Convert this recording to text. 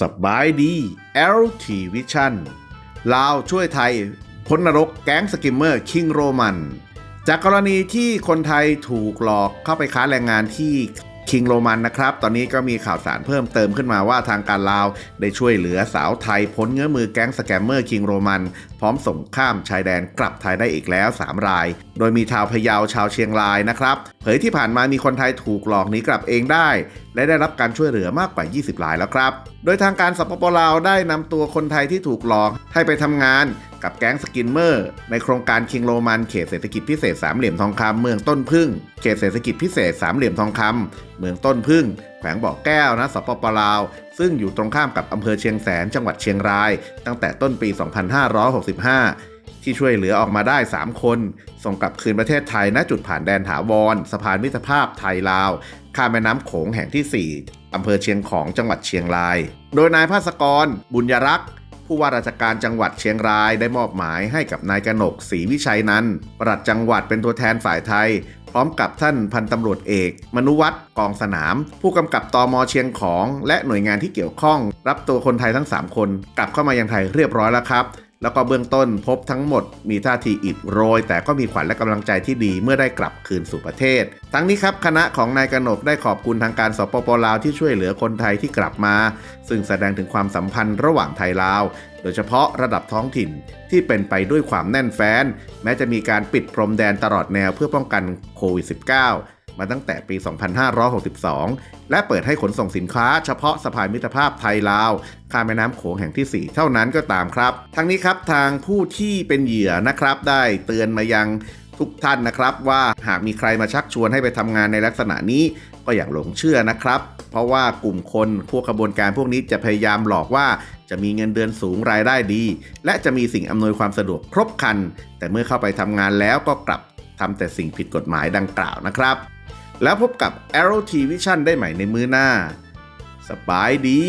สบายดี LT Vision ลาวช่วยไทยพ้นนรกแก๊งสกิมเมอร์คิงโรมัน จากกรณีที่คนไทยถูกหลอกเข้าไปค้าแรงงานที่ คิงโรมันนะครับ ตอนนี้ก็มีข่าวสารเพิ่มเติมขึ้นมาว่าทางการลาว ได้ช่วยเหลือสาวไทยพ้นเงื้อมือแก๊งสแกมเมอร์คิงโรมัน พร้อมส่งข้ามชายแดนกลับไทยได้อีกแล้ว 3 ราย โดยมีชาวพะเยาชาวเชียงรายนะครับเผยที่ผ่านมามีคนไทยถูกหลอกหนีกลับเองได้ และได้รับการช่วยเหลือมากกว่า 20รายแล้วครับ โดยทางการสปปลาวได้นำตัวคนไทยที่ถูกหลอกให้ไปทำงาน กับแก๊งสกินเมอร์ ในโครงการคิงโรมันเขตเศรษฐกิจพิเศษสามเหลี่ยมทองคำเมืองต้นพึ่ง เขตเศรษฐกิจพิเศษสามเหลี่ยมทองคำเมืองต้นพึ่ง แขวงบ่อแก้วนะสปปลาว ซึ่งอยู่ตรงข้ามกับอำเภอเชียงแสนจังหวัดเชียงราย ตั้งแต่ต้นปี 2565ที่ช่วยเหลือออกมาได้ 3 คน ส่งกลับคืนประเทศไทยณจุดผ่านแดนถาวร สะพานมิตรภาพไทยลาว ข้ามแม่น้ำโขงแห่งที่ 4อำเภอเชียงของจังหวัดเชียงราย โดยนายภาสกร บุญยรักษ์ ผู้ว่าราชการจังหวัดเชียงรายได้มอบหมายให้กับนายกนกศรีวิชัยนันท์ปลัดจังหวัดเป็นตัวแทนฝ่ายไทย พร้อมกับท่านพันตำรวจเอก มนุวัตรกองสนาม ผู้กำกับตอมเชียงของ และหน่วยงานที่เกี่ยวข้อง รับตัวคนไทยทั้ง 3 คน กลับเข้ามายังไทยเรียบร้อยแล้วครับ แล้วก็เบื้องต้นพบทั้งหมดมีท่าทีอิดโรย แต่ก็มีขวัญและกำลังใจที่ดีเมื่อได้กลับคืนสู่ประเทศ ทั้งนี้ครับคณะของนายกนกได้ขอบคุณทางการสปปลาวที่ช่วยเหลือคนไทยที่กลับมา ซึ่งแสดงถึงความสัมพันธ์ระหว่างไทยลาว โดยเฉพาะระดับท้องถิ่นที่เป็นไปด้วยความแน่นแฟ้น แม้จะมีการปิดพรมแดนตลอดแนวเพื่อป้องกันโควิด -19 มาตั้งแต่ปี 2562 และเปิดให้ขนส่งสินค้าเฉพาะสะพานมิตรภาพไทยลาว ข้ามแม่น้ำโขงแห่งที่ 4 เท่านั้นก็ตามครับ ทั้งนี้ครับทางผู้ที่เป็นเหยื่อนะครับ ได้เตือนมายังทุกท่านนะครับว่าหากมีใครมาชักชวนให้ไปทำงานในลักษณะนี้ก็อย่าหลงเชื่อนะครับ เพราะว่ากลุ่มคนพวกขบวนการพวกนี้จะพยายามหลอกว่าจะมีเงินเดือนสูงรายได้ดี และจะมีสิ่งอำนวยความสะดวกครบครัน แต่เมื่อเข้าไปทำงานแล้วก็กลับทำแต่สิ่งผิดกฎหมายดังกล่าวนะครับ แล้วพบกับ Arrow T Vision ได้ใหม่ในมือหน้า สบายดี